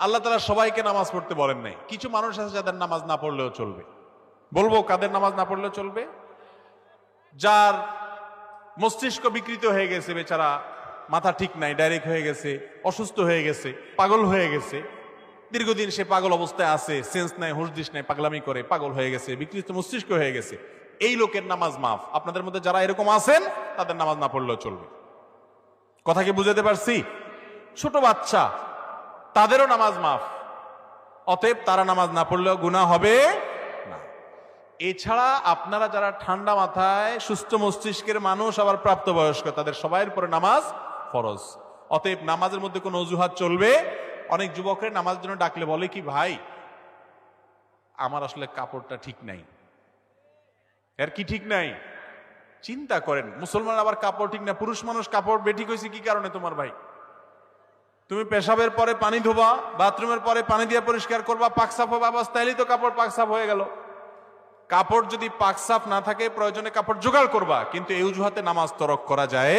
আল্লাহ তালা সবাইকে নামাজ পড়তে বলেন নাই। কিছু মানুষ আছে যাদের নামাজ না পড়লেও চলবে। বলব, কাদের নামাজ না পড়লেও চলবে? যার মস্তিষ্ক বিকৃত হয়ে গেছে, বেচারা মাথা ঠিক নাই ডাইরেক্ট হয়ে গেছে, অসুস্থ হয়ে গেছে, পাগল হয়ে গেছে। দীর্ঘদিন সে পাগল অবস্থায় আছে সেন্স নাই হুঁশদিস নাই, পাগলামি করে পাগল হয়ে গেছে, বিকৃত মস্তিষ্ক হয়ে গেছে। এই লোকের নামাজ মাফ। আপনাদের মধ্যে যারা এরকম আছেন, তাদের নামাজ না পড়লেও চলবে। কথা কি বুঝাতে পারছি? ছোট বাচ্চা তাদেরও নামাজ মাফ। অতএব তারা নামাজ না পড়লেও গুনাহ হবে না। এছাড়া আপনারা যারা ঠান্ডা মাথায়, সুস্থ মস্তিষ্কের মানুষ, আবার প্রাপ্তবয়স্ক, তাদের সবাইয়ের পরে নামাজ ফরজ। অতএব নামাজের মধ্যে কোনো অজুহাত চলবে? অনেক যুবকের নামাজের জন্য ডাকলে বলে কি, ভাই, আমার আসলে কাপড়টা ঠিক নাই। এর কি ঠিক নাই? চিন্তা করেন মুসলমান আবার কাপড় ঠিক না, পুরুষ মানুষ কাপড় বেঠিক হয়েছে কি কারণে তোমার ভাই? তুমি পেশাবের পরে পানি ধোবা, বাথরুমের পরে পানি দিয়ে পরিষ্কার করবা পাকসাফ হবে অবস্থায় তো কাপড় পাকসাফ হয়ে গেল। কাপড় যদি পাকসাফ না থাকে, প্রয়োজনে কাপড় জোগাড় করবা, কিন্তু এই অজুহাতে নামাজ তরক করা যায়